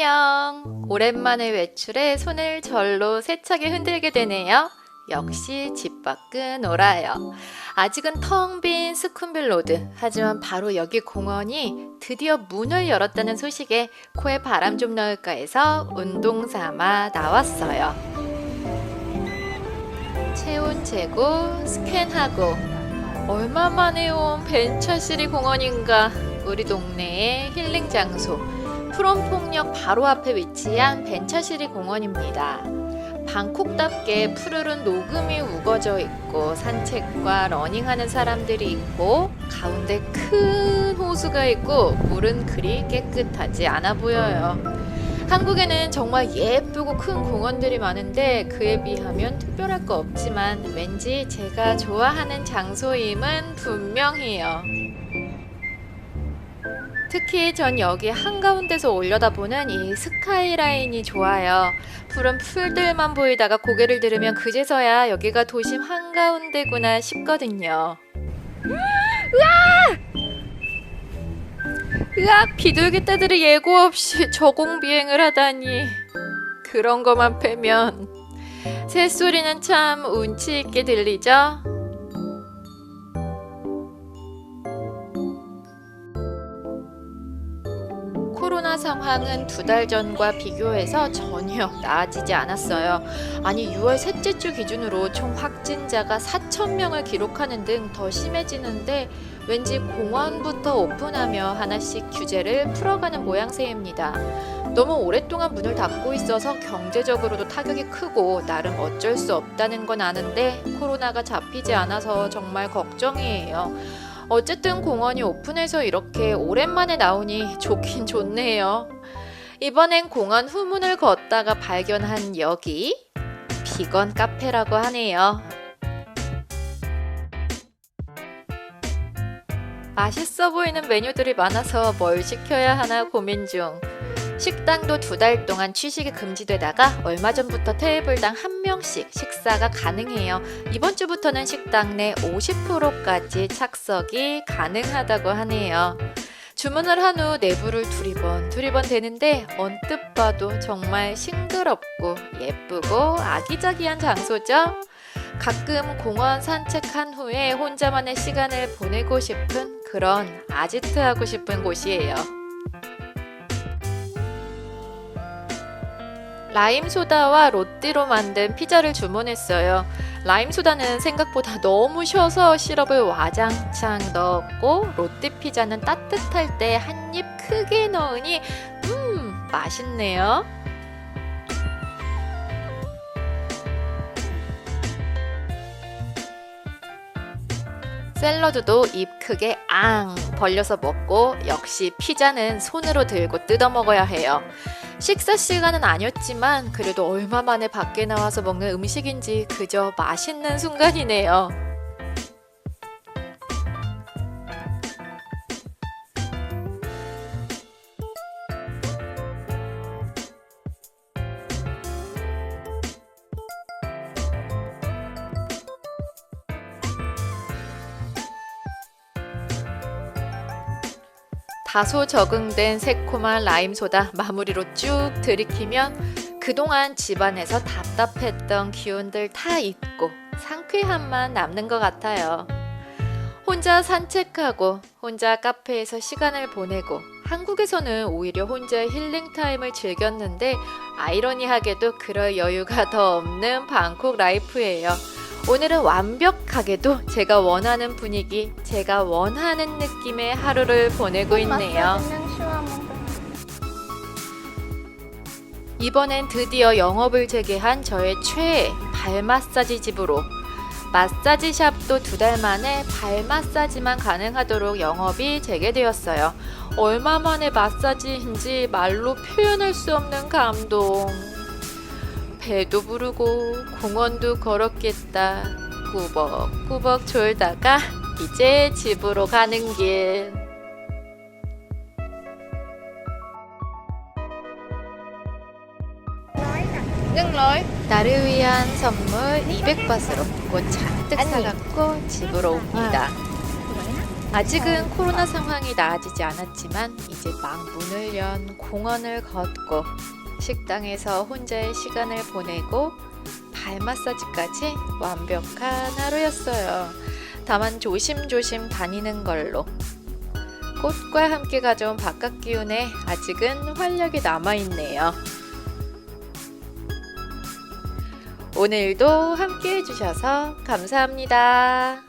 안녕. 오랜만에 외출해 손을 절로 세차게 흔들게 되네요. 역시 집 밖은 오라요. 아직은 텅 빈 스쿤빌 로드. 하지만 바로 여기 공원이 드디어 문을 열었다는 소식에 코에 바람 좀 넣을까 해서 운동 삼아 나왔어요. 체온 재고 스캔하고 얼마 만에 온 벤처시리 공원인가 우리 동네의 힐링 장소 프롬폭역 바로 앞에 위치한 벤처시리 공원입니다. 방콕답게 푸르른 녹음이 우거져 있고 산책과 러닝하는 사람들이 있고 가운데 큰 호수가 있고 물은 그리 깨끗하지 않아 보여요. 한국에는 정말 예쁘고 큰 공원들이 많은데 그에 비하면 특별할 거 없지만 왠지 제가 좋아하는 장소임은 분명해요. 특히 전 여기 한가운데서 올려다보는 이 스카이라인이 좋아요. 푸른 풀들만 보이다가 고개를 들으면 그제서야 여기가 도심 한가운데구나 싶거든요. 으악! 비둘기 떼들이 예고 없이 저공 비행을 하다니. 그런 것만 빼면 새소리는 참 운치 있게 들리죠? 코로나 상황은 두 달 전과 비교해서 전혀 나아지지 않았어요. 아니 6월 셋째 주 기준으로 총 확진자가 4천 명을 기록하는 등 더 심해지는데 왠지 공원부터 오픈하며 하나씩 규제를 풀어가는 모양새입니다. 너무 오랫동안 문을 닫고 있어서 경제적으로도 타격이 크고 나름 어쩔 수 없다는 건 아는데 코로나가 잡히지 않아서 정말 걱정이에요. 어쨌든 공원이 오픈해서 이렇게 오랜만에 나오니 좋긴 좋네요. 이번엔 공원 후문을 걷다가 발견한 여기 비건 카페라고 하네요. 맛있어 보이는 메뉴들이 많아서 뭘 시켜야 하나 고민 중. 식당도 두 달 동안 취식이 금지되다가 얼마 전부터 테이블당 한 명씩 식사가 가능해요. 이번 주부터는 식당 내 50%까지 착석이 가능하다고 하네요. 주문을 한 후 내부를 두리번 두리번 되는데 언뜻 봐도 정말 싱그럽고 예쁘고 아기자기한 장소죠. 가끔 공원 산책한 후에 혼자만의 시간을 보내고 싶은 그런 아지트하고 싶은 곳이에요. 라임 소다와 로띠로 만든 피자를 주문했어요. 라임 소다는 생각보다 너무 쉬어서 시럽을 와장창 넣었고 로띠 피자는 따뜻할 때 한 입 크게 넣으니 음 맛있네요. 샐러드도 입 크게 앙 벌려서 먹고 역시 피자는 손으로 들고 뜯어 먹어야 해요. 식사 시간은 아니었지만 그래도 얼마 만에 밖에 나와서 먹는 음식인지 그저 맛있는 순간이네요. 다소 적응된 새콤한 라임 소다 마무리로 쭉 들이키면 그동안 집안에서 답답했던 기운들 다 잊고 상쾌함만 남는 것 같아요. 혼자 산책하고 혼자 카페에서 시간을 보내고 한국에서는 오히려 혼자 힐링 타임을 즐겼는데 아이러니하게도 그럴 여유가 더 없는 방콕 라이프예요. 오늘은 완벽하게도 제가 원하는 분위기, 제가 원하는 느낌의 하루를 보내고 있네요. 이번엔 드디어 영업을 재개한 저의 최애 발 마사지 집으로 마사지 샵도 두 달 만에 발 마사지만 가능하도록 영업이 재개되었어요. 얼마 만에 마사지인지 말로 표현할 수 없는 감동. 배도 부르고 공원도 걸었겠다. 꾸벅꾸벅 졸다가 이제 집으로 가는 길. 나를 위한 선물 200바스로 꽃 잔뜩. 사갖고 집으로 옵니다. 아직은 코로나 상황이 나아지지 않았지만 이제 막 문을 연 공원을 걷고 식당에서 혼자의 시간을 보내고 발 마사지까지 완벽한 하루였어요. 다만 조심조심 다니는 걸로. 꽃과 함께 가져온 바깥 기운에 아직은 활력이 남아있네요. 오늘도 함께 해주셔서 감사합니다.